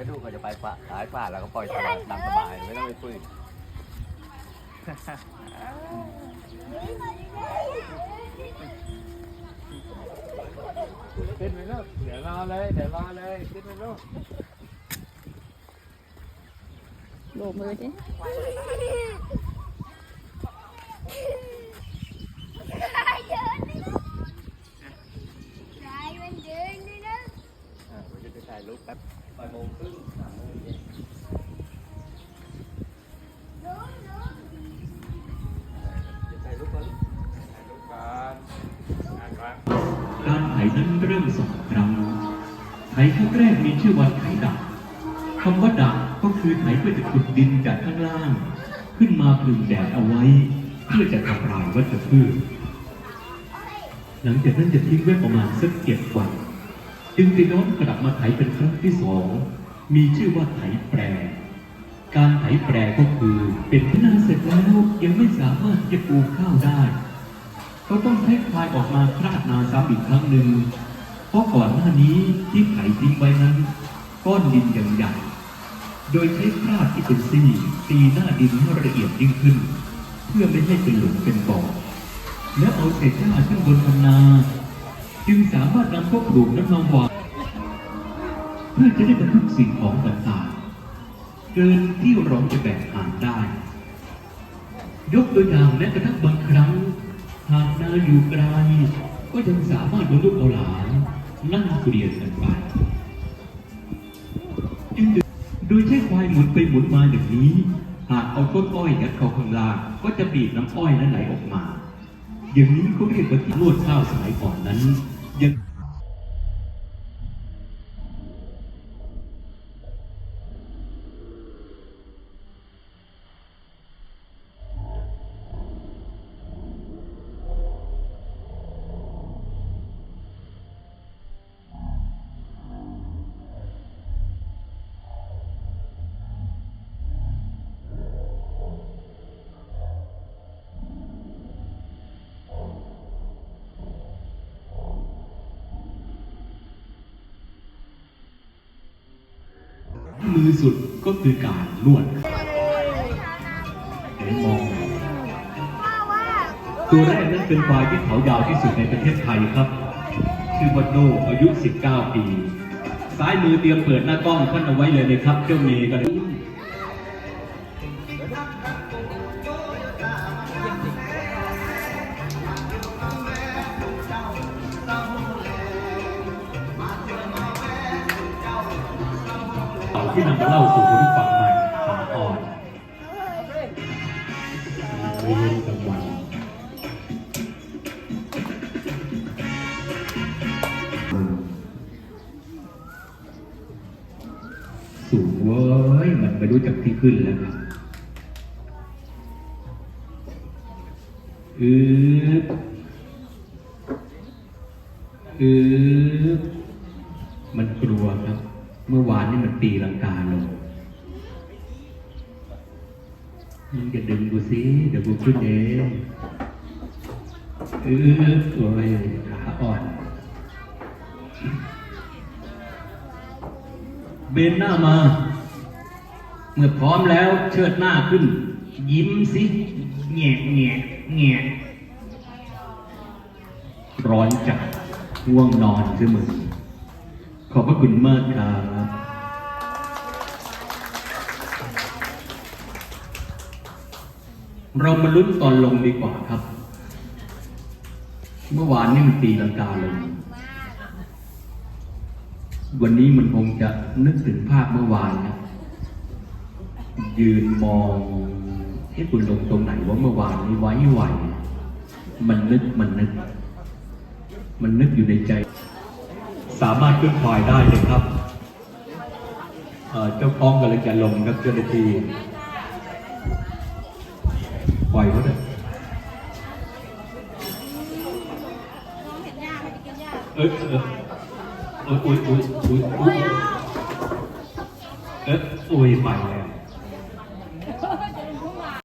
ายกว่าแล้วก็ปล่อยตลาดตามสบายไม่ต้องไปคุยขึ้นไปลูกเดี๋ยวรอเลยเดี๋ยวรอเลยขึ้นไปลูกโบกมือดิ อ่าผมจะไปถ่ายรูปแป๊บบ่ายโมงครึ่งสามโมงเย็นจะถ่ายรูปก่อนถ่ายรูปก่อนอ่านก่อน การไถนั้น เริ่มสองครั้งไถครั้งแรกมีชื่อว่าไถดักคำว่าดักก็คือไถเพื่อจะขุดดินจากข้างล่าง ขึ้นมาพึ่งแดดเอาไว้ เพื่อจะทำลายวัชพืชหลังจากนั้นจะทิ้งไว้ประมาณสักเจ็ดวันจึงจะย้อนกลับมาไถเป็นครั้งที่สองมีชื่อว่าไถแปร การไถแปรก็คือเป็นพนาเสร็จแล้วยังไม่สามารถจะปลูกข้าวได้ ก็ต้องใช้ควายออกมาคราดนาซ้ำอีกครั้งหนึ่ง เพราะก่อนหน้านี้ที่ไถทิ้งไว้นั้น ก้อนดินยังใหญ่ โดยใช้คราดที่เป็นซี่ตีหน้าดินให้ละเอียดยิ่งขึ้น เพื่อไม่ให้เป็นหลุมเป็นบ่อแล้วเอาเศษหญ้าขึ้นบนคันนา จึงสามารถนำพวกปลูกนั้นมาวางเพื่อจะได้บรรทุกสิ่งของต่างๆ เกินที่เราจะแบกหามได้ ยกตัวอย่างแม้กระทั่งบางครั้ง หากนาอยู่ไกลก็ยังสามารถบรรลุเอาหลาน นั่งเกลียดกันไปจึงโดยใช้ควายหมุนไปหมุนมาอย่างนี้ หากเอาต้นอ้อยยัดเข้าข้างล่าง ก็จะบีบน้ำอ้อยนั้นไหลออกมา อย่างนี้เขาเรียกว่าที่นวดข้าวสมัยก่อนนั้นยัง มือสุดก็คือการนวดเห็นมองตัวแรกนั้นเป็นควายที่เขายาวที่สุดในประเทศไทยครับ ชื่อว่าโดอายุ 19 ปี ซ้ายมือเตรียมเปิดหน้ากล้องท่านเอาไว้เลยนะครับเจ้าเมย์กันเลย ที่นำมาเล่าสู่คุณผู้ฟังใหม่ขาอ่อนเรียนกลางวันสูงเว้ยมันไม่รู้จักที่ขึ้นแล้วครับอืบอืบมันกลัวครับ เมื่อวานนี่มันตีลังกาลงมึงจะดึงกูสิเดี๋ยวกูขึ้นเองเอืบโอ้ยขาอ่อน เบนหน้ามา เมื่อพร้อมแล้วเชิดหน้าขึ้น ยิ้มสิแง่แง่แง่ร้อนจัดง่วงนอนเสมอขอบพระคุณมากครับ เรามาลุ้นตอนลงดีกว่าครับ เมื่อวานนี่มันตีลังกาลงวันนี้มันคงจะนึกถึงภาพเมื่อวานนะยืนมองที่คุณลงตรงไหนว่าเมื่อวานนี้ไว้ไหว มันนึกมันนึก มันนึกอยู่ในใจ สามารถขึ้นควายได้เลยครับเอ่อเจ้าของกำลังจะลงครับเจ้าหน้าที่ ปล่อยเขาเถอะเอยเอยโอ้ยโอ้ยโอ้ยโอ้ยโอ้ยเอ๊ะโอ้ยไปแล้ว